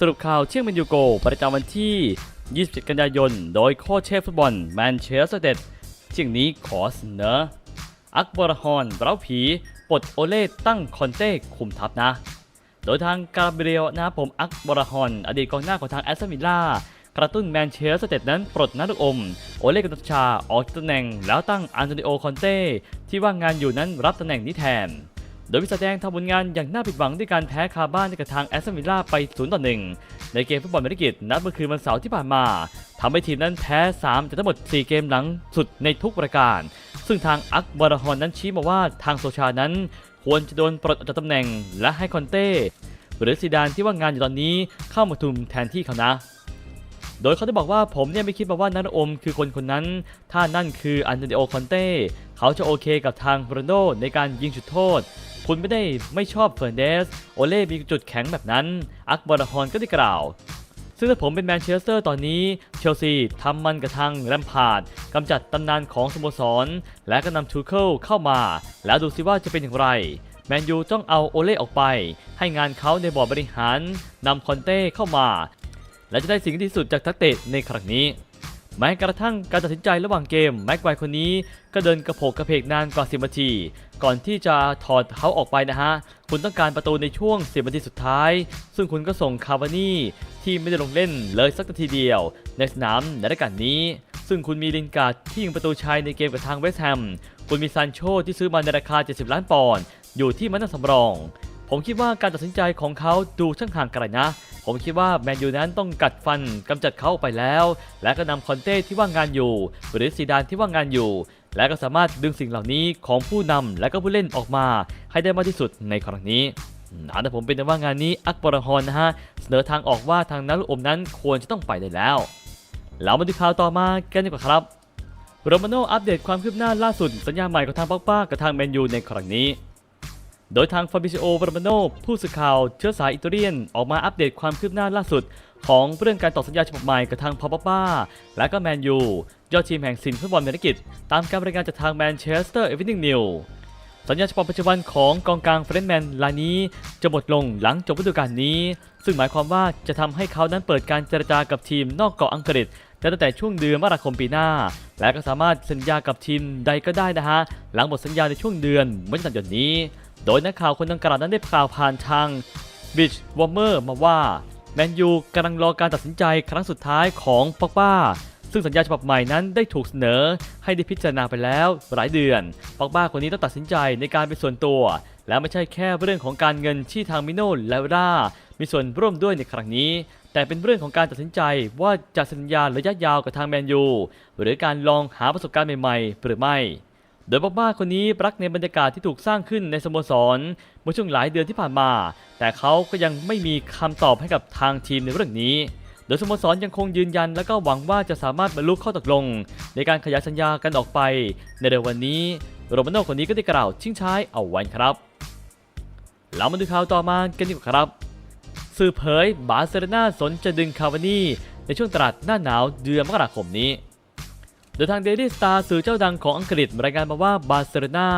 สรุปข่าวเชี่ยงแมนยูโก ประจำวันที่ 27 กันยายน โดยโค้ชเชฟฟุตบอลแมนเชสเตอร์เดเที่ยงนี้ขอเสนอ อักบรฮอนเร้าผีปลดโอเล่ตั้งคอนเต้คุมทัพนะ โดยทางกาเบรียลนะผมอักบรฮอน อดีตกองหน้าของทางแอสตันวิลล่ากระตุ้นแมนเชสเตอร์นั้นปลดนักลูกอม โอเล่กัตชาออกจากตำแหน่ง แล้วตั้งอันโตนิโอคอนเต้ที่ว่างงานอยู่นั้นรับตำแหน่งนี้แทน โดยวิสาแดงทำผลงานอย่างน่าผิดหวังด้วยการแพ้คาบ้านให้กับทางแอสตันวิลล่าไป 0 ต่อ 1 ในเกมฟุตบอลเมริกิตนัดเมื่อคืนวันเสาร์ที่ผ่านมาทำให้ทีมนั้นแพ้ 3 จากทั้งหมด 4 เกมหลังสุดในทุกประการ ซึ่งทางอักบารฮอนนั้นชี้มาว่าทางโซชานั้น ควรจะโดนปลดออกจากตำแหน่ง และให้คอนเต้หรือซีดานที่ว่างงานอยู่ตอนนี้เข้ามาทุมแทนที่เขานะโดยเขาได้บอกว่าผมเนี่ยไม่คิดมาว่านันอมคือคนคนนั้น ถ้านั่นคืออันเดรโอคอนเต้ เขาจะโอเคกับทางโรนโดในการยิงจุดโทษ คุณไม่ได้ไม่ชอบเฟอร์เดสโอเล่มีจุดแข็งแบบนั้น อักบอรฮอนก็ได้กล่าว ซึ่งถ้าผมเป็นแมนเชสเตอร์ตอนนี้ เชลซีทำมันกับทางแรมพาร์ดกำจัดตำนานของสโมสร และก็นำทูเคิลเข้ามา แล้วดูซิว่าจะเป็นอย่างไร แมนยูต้องเอาโอเล่ออกไป ให้งานเขาในบอร์ดบริหารนำคอนเต้เข้ามา และจะได้สิ่งที่ดีที่สุดจากทักเตะในครั้งนี้ แม้กระทั่งการตัดสินใจระหว่างเกมแม็กไวคนนี้ก็เดินกระโผกกระเพกนานกว่า 10นาที ก่อนที่จะถอดเขาออกไปนะฮะ คุณต้องการประตูในช่วง 10นาทีสุดท้าย ซึ่งคุณก็ส่งคาวานี่ที่ไม่ได้ลงเล่นเลยสักนาทีเดียว ในสนามในรายการนี้ ซึ่งคุณมีลินการ์ดที่ยิงประตูชัยในเกมกับทางเวสต์แฮม คุณมีซานโชที่ซื้อมาในราคา 70 ล้านปอนด์อยู่ที่มันนั่งสำรอง ผมคิดว่าการตัดสินใจของเขาดูช่างห่างไกลนะ ผมคิดว่าแมนยูนั้นต้องกัดฟันกำจัดเขาไปแล้ว และก็นำคอนเต้ที่ว่างงานอยู่ หรือซีดานที่ว่างงานอยู่ และก็สามารถดึงสิ่งเหล่านี้ของผู้นำและก็ผู้เล่นออกมา ให้ได้มากที่สุดในครั้งนี้อาแต่ผมเป็นแต่ว่างานนี้อักบรฮอนนะฮะเสนอทางออกว่าทางนักลูกอมนั้นควรจะต้องไปได้แล้วเรามาดูข่าวต่อมากันดีกว่าครับโรมาโนอัปเดตความคืบหน้าล่าสุดสัญญาใหม่ของทางป็อกป้ากับทางแมนยูในครั้งนี้ โดยทางฟาบิซิโอโรมาโนผู้สื่อข่าวเชื้อสายอิตาเลียน ออกมาอัปเดตความคืบหน้าล่าสุด ของเรื่องการต่อสัญญาฉบับใหม่กับทางพอปป้า และก็แมนยู ยอดทีมแห่งสินฟุตบอลเมริกิตตามการรายงานจากทางแมนเชสเตอร์เอฟ n ิงนิวสัญญาฉบับปัจจุบันของกองกลางเฟรนแมนรายนี้จะหมดลงหลังจบฤดูกาลนี้ ซึ่งหมายความว่าจะทำให้เขานั้นเปิดการเจรจากับทีมนอกเกาะอังกฤษตั้งแต่ช่วงเดือนมกราคมปีหน้า และก็สามารถสัญญากับทีมใดก็ได้นะฮะหลังหมดสัญญาในช่วงเดือนมกราคมนี้ โดยนักข่าวคนดังกล่าวนั้นได้กล่าวผ่านทางบิชวอมเมอร์มาว่าแมนยูกำลังรอการตัดสินใจครั้งสุดท้ายของปอกบ้า ซึ่งสัญญาฉบับใหม่นั้นได้ถูกเสนอให้ได้พิจารณาไปแล้วหลายเดือนปอกบ้าคนนี้ต้องตัดสินใจในการเป็นส่วนตัว และไม่ใช่แค่เรื่องของการเงินที่ทางมิโนและร่ามีส่วนร่วมด้วยในครั้งนี้ แต่เป็นเรื่องของการตัดสินใจว่าจะสัญญาระยะยาวกับทางแมนยูหรือการลองหาประสบการณ์ใหม่ๆหรือไม่ โดยบอกบ้าคนนี้รักในบรรยากาศที่ถูกสร้างขึ้นในสโมสรเมื่อช่วงหลายเดือนที่ผ่านมา แต่เขาก็ยังไม่มีคำตอบให้กับทางทีมในเรื่องนี้ โดยสโมสรยังคงยืนยัน และก็หวังว่าจะสามารถบรรลุข้อตกลง ในการขยายสัญญากันออกไป ในเร็ววันนี้โรมาโน่คนนี้ก็ได้กล่าวชิงช้ายเอาไว้ครับเรามาดูข่าวต่อมากันดีกว่าครับสื่อเผยบาร์เซโลนาสนจะดึงคาวานี่ในช่วงตลาดหน้าหนาวเดือนมกราคมนี้ โดยทางเดลี่สตาร์สื่อเจ้าดังของอังกฤษรายงานมาว่าบาร์เซโลนา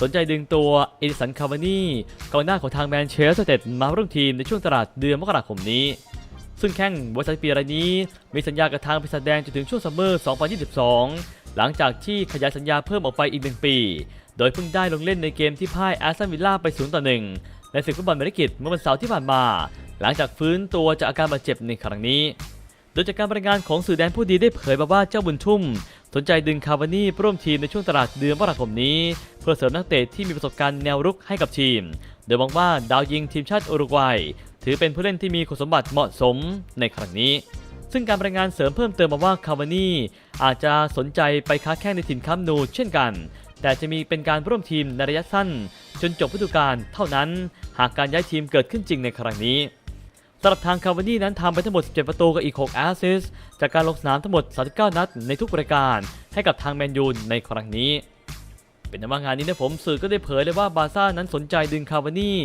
สนใจดึงตัวเอดิสันคาวานี่กองหน้าของทางแมนเชสเตอร์เต็ดมาร่วมทีมในช่วงตลาดเดือนมกราคมนี้ ซึ่งแข้งบริษัทปีรายนี้ มีสัญญากับทางปีศาจแดงจนถึงช่วงซัมเมอร์ 2022 หลังจากที่ขยายสัญญาเพิ่มออกไปอีกหนึ่งปี โดยเพิ่งได้ลงเล่นในเกมที่พ่ายแอสตันวิลล่าไป 0 ต่อ 1 ในศึกฟุตบอลเมริกิตเมื่อวันเสาร์ที่ผ่านมา หลังจากฟื้นตัวจากอาการบาดเจ็บในครั้งนี้ โดยจากการรายงานของสื่อแดนผู้ดีได้เผยมาว่าเจ้าบุญทุ่ม สนใจดึงคาวานี่ร่วมทีมในช่วงตลาดเดือนมกราคมนี้ เพื่อเสริมนักเตะที่มีประสบการณ์แนวรุกให้กับทีม โดยมองว่าดาวยิงทีมชาติอุรุกวัย ถือเป็นผู้เล่นที่มีคุณสมบัติเหมาะสมในครั้งนี้ ซึ่งการรายงานเสริมเพิ่มเติมมาว่าคาวานี่อาจจะสนใจไปค้าแข่งในทีมคัมนูเช่นกัน แต่จะมีเป็นการร่วมทีมในระยะสั้น จนจบฤดูกาลเท่านั้น หากการย้ายทีมเกิดขึ้นจริงในครั้งนี้ สำหรับทางคาวานี่นั้นทำไปทั้งหมด17ประตูกับอีก 6 แอสซิสจากการลงสนามทั้งหมด 39 นัดในทุกรายการ ให้กับทางแมนยูในครั้งนี้ เป็นว่างานนี้นะผมสื่อก็ได้เผยเลยว่าบาร์ซ่านั้นสนใจดึงคาวานี่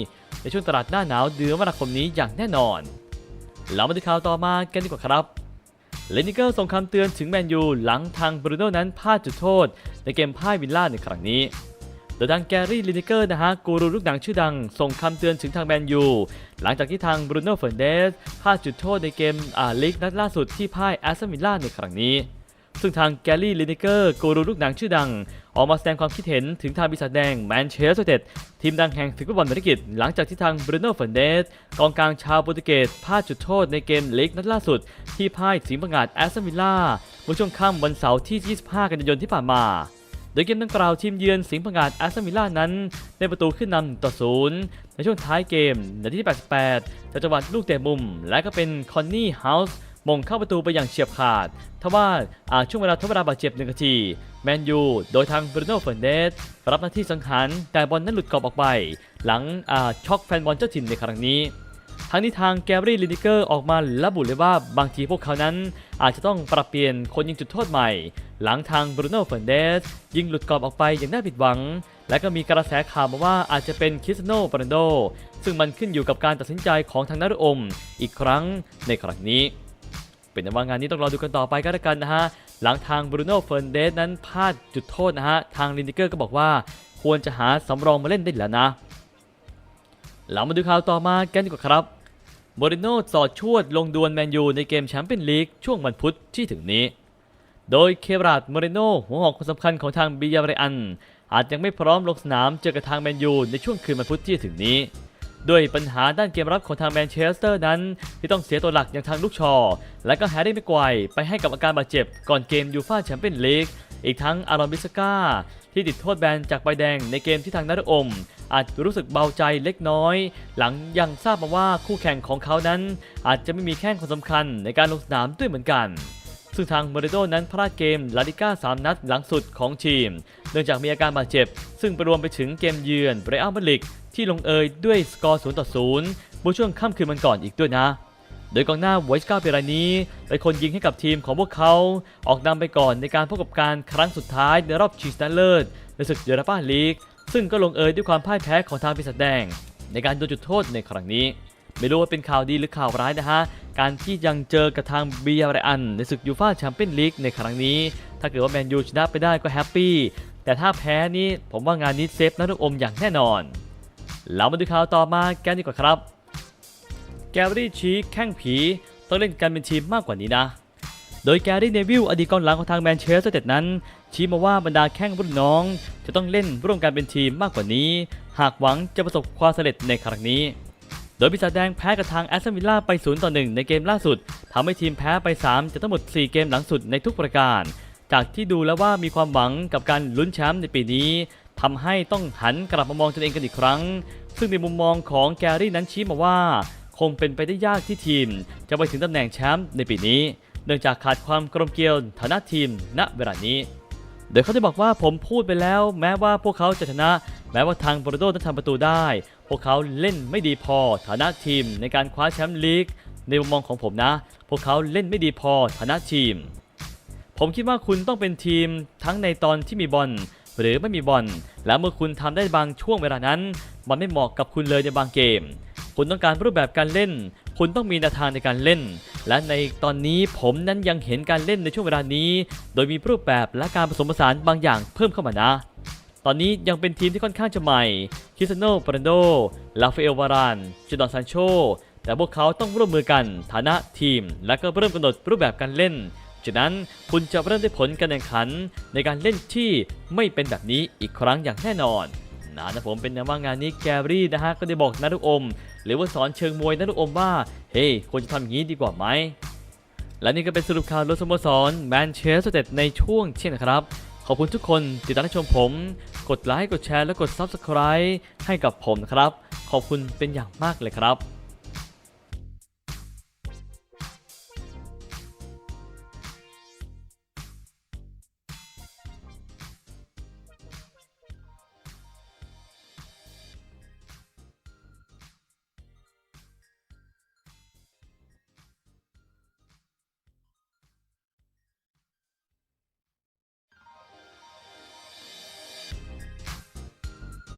ในช่วงตลาดหน้าหนาวเดือนมกราคมนี้อย่างแน่นอน เรามาดูข่าวต่อมากันดีกว่าครับเลนิเกอร์ส่งคำเตือนถึงแมนยูหลังทางบรูโน่นั้นพลาดจุดโทษ ในเกมพ่ายวิลล่าในครั้งนี้ โดโดยทางแกรี่ลินิเกอร์นะฮะกูรูลูกหนังชื่อดัง ส่งคำเตือนถึงทางแมนยู หลังจากที่ทางบรูโน่เฟร์นเดสพลาดจุดโทษในเกมอ่าลีกนัดล่าสุดที่พ่ายแอสตันวิลล่าในครั้งนี้ซึ่งทางแกรี่ลินิเกอร์กูรูลูกหนังชื่อดัง ออกมาแสดงความคิดเห็นถึงทางปีศาจแดงแมนเชสเตอร์ยูไนเต็ดทีมดังแห่งศึกฟุตบอลอังกฤษหลังจากที่ทางบรูโน่เฟร์นเดสกองกลางชาวโปรตุเกสพลาดจุดโทษในเกมลีกนัดล่าสุด ที่พ่ายสิงห์ประงาดแอสตันวิลล่าเมื่อช่วงค่ำวันเสาร์ที่ 25 กันยายนที่ผ่านมา โดยเกมดังกล่าวทีมเยือนสิงห์ผงงาดแอสตันวิลล่านั้นได้ประตูขึ้นนำต่อศูนย์ในช่วงท้ายเกมนาทีที่ 88จากจังหวะลูกเตะมุม และก็เป็นคอนนี่เฮาส์มงเข้าประตูไปอย่างเฉียบขาด ทว่าอ่าช่วงเวลาทดเวลาบาดเจ็บหนึ่งนาที แมนยู โดยทางบรูโน่เฟอร์เดสรับหน้าที่สังหารแต่บอลนั้นหลุดกรอบออกไป หลังอาช็อกแฟนบอลเจ้าถิ่นในครั้งนี้ ทั้งนี้ทางแกรี่ลินิเกอร์ออกมาระบุเลยว่าบางทีพวกเขานั้น อาจจะต้องปรับเปลี่ยนคนยิงจุดโทษใหม่ หลังทางบรูโน่เฟร์นเดสยิงหลุดกรอบออกไปอย่างน่าผิดหวัง และก็มีกระแสข่าวมาว่าอาจจะเป็นคริสโนโรนัลโด ซึ่งมันขึ้นอยู่กับการตัดสินใจของทางนารุอม อีกครั้งในครั้งนี้ เป็นว่างานนี้ต้องรอดูกันต่อไปก็แล้วกันนะฮะหลังทางบรูโน่เฟร์นเดสนั้นพลาดจุดโทษนะฮะทางลินิเกอร์ก็บอกว่าควรจะหาสำรองมาเล่นได้แล้วนะ เรามาดูข่าวต่อมากันดีกว่าครับโมริโน่สอดชวดลงดวลแมนยูในเกมแชมเปี้ยนลีกช่วงวันพุธที่ถึงนี้ โดยเคราดโมริโน่หัวหอกคนสำคัญของทางบิยาเรอัน อาจยังไม่พร้อมลงสนามเจอกับทางแมนยูในช่วงคืนวันพุธที่ถึงนี้ด้วยปัญหาด้านเกมรับของทางแมนเชสเตอร์นั้น ที่ต้องเสียตัวหลักอย่างทางลูกชอ และก็แฮร์รี่แม็กไกวไปให้กับอาการบาดเจ็บก่อนเกมยูฟ่าแชมเปี้ยนลีกอีกทั้งอารอนบิสกา ที่ติดโทษแบนจากใบแดงในเกมที่ทางนารอม อาจรู้สึกเบาใจเล็กน้อย หลังยังทราบมาว่าคู่แข่งของเขานั้น อาจจะไม่มีแข้งคนสำคัญในการลงสนามด้วยเหมือนกันซึ่งทางโมเรโดนั้นพลาดเกมลาลิก้า 3 นัดหลังสุดของทีม เนื่องจากมีอาการบาดเจ็บ ซึ่งไปรวมไปถึงเกมเยือนเบรอัลมาดริกที่ลงเอยด้วยสกอร์ 0 ต่อ 0บนช่วงค่ำคืนมันก่อนอีกด้วยนะ โดยกองหน้าไวสกาเปรายนี้เป็นคนยิงให้กับทีมของพวกเขาออกนำไปก่อนในการพบกับการครั้งสุดท้ายในรอบชิงชนะเลิศในศึกยูโรปาลีก ซึ่งก็ลงเอยด้วยความพ่ายแพ้ของทางปีศาจแดง ในการโดนจุดโทษในครั้งนี้ ไม่รู้ว่าเป็นข่าวดีหรือข่าวร้ายนะฮะ การที่ยังเจอกับทางเบียร์อันในศึกยูฟ่าแชมเปี้ยนลีกในครั้งนี้ ถ้าเกิดว่าแมนยูชนะไปได้ก็แฮปปี้แต่ถ้าแพ้นี่ผมว่างานนี้เซฟนักอมอย่างแน่นอนเรามาดูข่าวต่อมากันดีกว่าครับ แกรี่ชีแข้งผีต้องเล่นกันเป็นทีมมากกว่านี้นะ โดยแกรี่เนวิลอดีตกองหลังของทางแมนเชสเตอร์เต็ดนั้น ชี้มาว่าบรรดาแข้งรุ่นน้อง จะต้องเล่นร่วมกันเป็นทีมมากกว่านี้ หากหวังจะประสบความสำเร็จในครั้งนี้ โดยปีศาจแดงแพ้กับทางแอสตันวิลล่าไป0ต่อ1ในเกมล่าสุดทำให้ทีมแพ้ไป 3จากทั้งหมด 4 เกมหลังสุดในทุกประการ จากที่ดูแล้วว่ามีความหวังกับการลุ้นแชมป์ในปีนี้ทำให้ต้องหันกลับมามองตนเองกันอีกครั้ง ซึ่งในมุมมองของแกรี่นั้นชี้มาว่า งเป็นไปได้ยากที่ทีม จะไปถึงตำแหน่งแชมป์ในปีนี้ เนื่องจากขาดความกลมเกลียวฐานะทีม ณเวลานี้ โดยเขาได้บอกว่าผมพูดไปแล้ว แม้ว่าพวกเขาจะชนะ แม้ว่าทางโบรโดจะทำประตูได้ พวกเขาเล่นไม่ดีพอฐานะทีม ในการคว้าแชมป์ลีกในมุมมองของผมนะ พวกเขาเล่นไม่ดีพอฐานะทีม ผมคิดว่าคุณต้องเป็นทีมทั้งในตอนที่มีบอลหรือไม่มีบอล และเมื่อคุณทำได้บางช่วงเวลานั้น มันไม่เหมาะกับคุณเลยในบางเกม คุณต้องการรูปแบบการเล่น คุณต้องมีแนวทางในการเล่น และในตอนนี้ผมนั้นยังเห็นการเล่นในช่วงเวลานี้ โดยมีรูปแบบและการผสมผสานบางอย่างเพิ่มเข้ามานะ ตอนนี้ยังเป็นทีมที่ค่อนข้างจะใหม่ คริสโนปรันโด ลาฟเอลวารานจดอนซานโช แต่พวกเขาต้องร่วมมือกันฐานะทีม และก็เริ่มกำหนดรูปแบบการเล่นจากนั้นคุณจะเริ่มได้ผลการแข่งขันในการเล่นที่ไม่เป็นแบบนี้อีกครั้งอย่างแน่นอนนะนะผมเป็นแนวว่างานนี้แกรี่นะฮะก็ได้บอกนัทุกอม หรือว่าสอนเชิงมวยนักลูกอมว่า เฮ้ยควรจะทำอย่างนี้ดีกว่าไหม และนี่ก็เป็นสรุปข่าวรถสโมสรแมนเชสเตอร์เต็ดในช่วงเช่นะครับ ขอบคุณทุกคนติดตามชมผม กดไลค์กดแชร์และกด Subscribe ให้กับผมนะครับ ขอบคุณเป็นอย่างมากเลยครับ